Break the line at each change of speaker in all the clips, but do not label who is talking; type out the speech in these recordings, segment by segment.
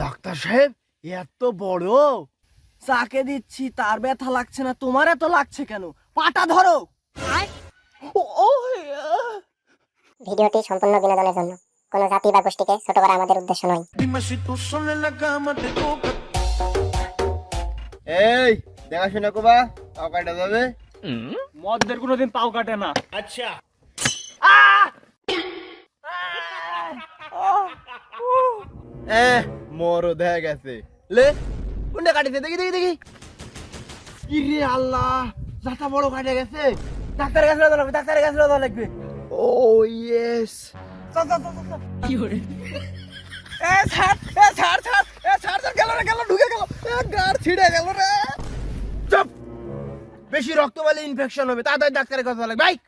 Doctor সাহেব এত বড়। চাকে দিচ্ছি তার ব্যথা লাগছে না তোমার এত লাগছে কেন? পাটা ধরো। আহ।
ভিডিওটি সম্পূর্ণ বিনোদনের জন্য। কোনো জাতি বা গোষ্ঠীকে ছোট করা আমাদের উদ্দেশ্য নয়.
এই দেখাশোনা করবা তাও কাটা যাবে?
মদদের কোনোদিন পাও কাটে না।
এ মোরও দেখা গেছে। লে কোনটা কাটিছে? দেখি দেখি দেখি। ইরে আল্লাহ যাতা বড় কাটে গেছে। ডাক্তারের কাছে যাওয়া লাগবে ডাক্তারের কাছে যাওয়া লাগবে। ও ইয়েস চল চল চল চল কি হরে এ ছাড় এ ছাড় ছাড় এ ছাড় ছাড় গেল রে গেল ঢুকে গেল। এ গাড় ছিড়ে গেল রে। চুপ। বেশি রক্ত পেলে ইনফেকশন হবে তাড়াতাড়ি ডাক্তারের কাছে লাগবে। বাইক।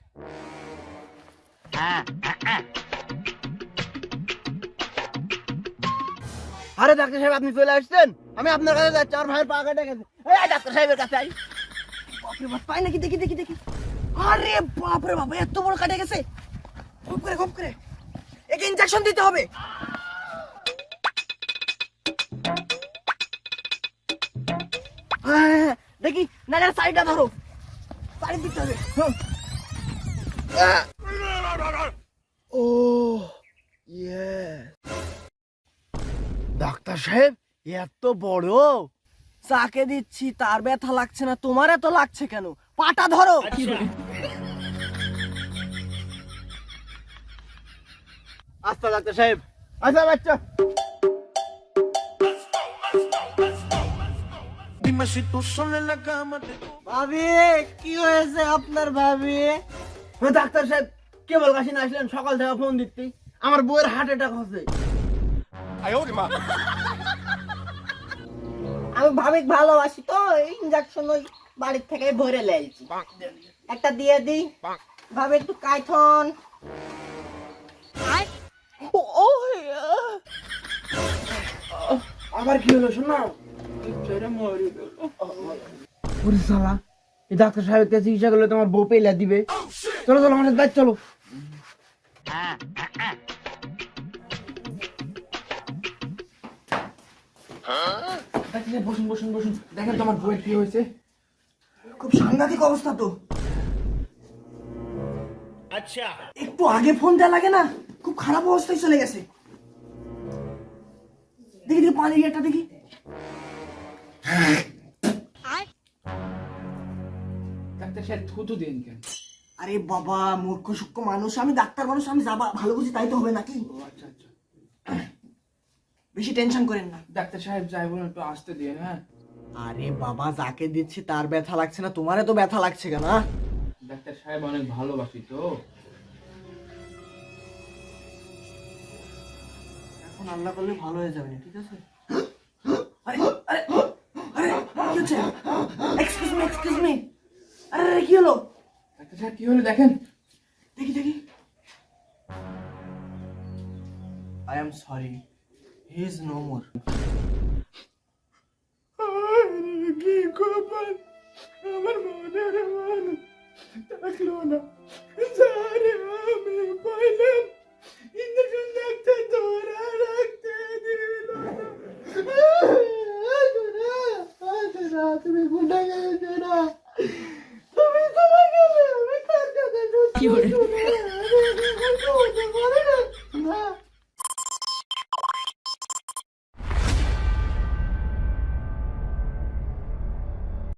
আরে ডাক্তার সাহেব আপনি চলে আসছেন? আমি আপনার কাছে যাচ্ছি আমার ভাইয়ের পা কেটে গেছে। এই ডাক্তার সাহেবের কাছে আই। বাপরে বাপ পাই নাকি? দেখি দেখি দেখি। আরে বাপরে বাবা এত বড় কাটে গেছে। খুব করে খুব করে। একে ইনজেকশন দিতে হবে। হ্যাঁ, হ্যাঁ, হ্যাঁ, দেখি না সাইডটা ধরো। সাইড দিতে হবে। হুম। আহ। ও ইয়েস ডাক্তার সাহেব এত বড়। চাকে দিচ্ছি তার ব্যথা লাগছে না তোমার এত লাগছে কেন? পাটা ধরো। আচ্ছা ডাক্তার সাহেব। আচ্ছা বাচ্চা. ভাবি কি হয়েছে আপনার ভাবি? ডাক্তার সাহেব কেবল কাশি না আসলেন সকাল থেকে ফোন দিচ্ছি। আমার বউয়ের হার্ট অ্যাটাক হচ্ছে।
আমি ভাবিক ভালোবাসি তো ইঞ্জেকশন ওই বাড়ির থেকে ভরে লেলছি একটা দিয়ে দিই ভাবে একটু কাইথন
ও আবার কি হলো শোনা ওরে শালা এই ডাক্তার সাহেবের কাছে চিকিৎসা করলে তোমার বউ পেলা দিবে। চলো চলো চলো। সাহেব, বসুন বসুন বসুন। দেখেন তোমার বউয়ের কি হয়েছে। খুব সাংঘাতিক অবস্থা তো। আচ্ছা। একটু আগে ফোন দেওয়া লাগে না? খুব খারাপ অবস্থায় চলে গেছে। দেখি দেখি পানির ইয়েটা দেখি।
ডাক্তার থুতু দিন কেন?
আরে বাবা মূর্খ সূক্ষ্ম মানুষ। আমি ডাক্তার মানুষ আমি যাবা ভালো বুঝি তাই তো হবে নাকি?
আচ্ছা আচ্ছা।
বেশি টেনশন করেন না।
ডাক্তার সাহেব যাই বলুন একটু আসতে দিয়ে হ্যাঁ।
আরে বাবা যাকে দিচ্ছি তার ব্যথা লাগছে না তোমারে তো ব্যথা লাগছে কেন
ডাক্তার সাহেব অনেক ভালোবাসি তো।
এখন আল্লাহ করলে ভালো হয়ে যাবে ঠিক আছে? আরে আরে আরে কি হচ্ছে? এক্সকিউজ মি এক্সকিউজ মি আরে কি হলো?
ডাক্তার সাহেব কি হলো দেখেন?
দেখি দেখি। I am sorry He is no more. কি আমার মনের মান না যারে আমি পাইলাম ইন্দ্রজন ডাক্তার রাখতে না তুমি গুন্ডা গেছো না তুমি তোমাকে আমি কার কথা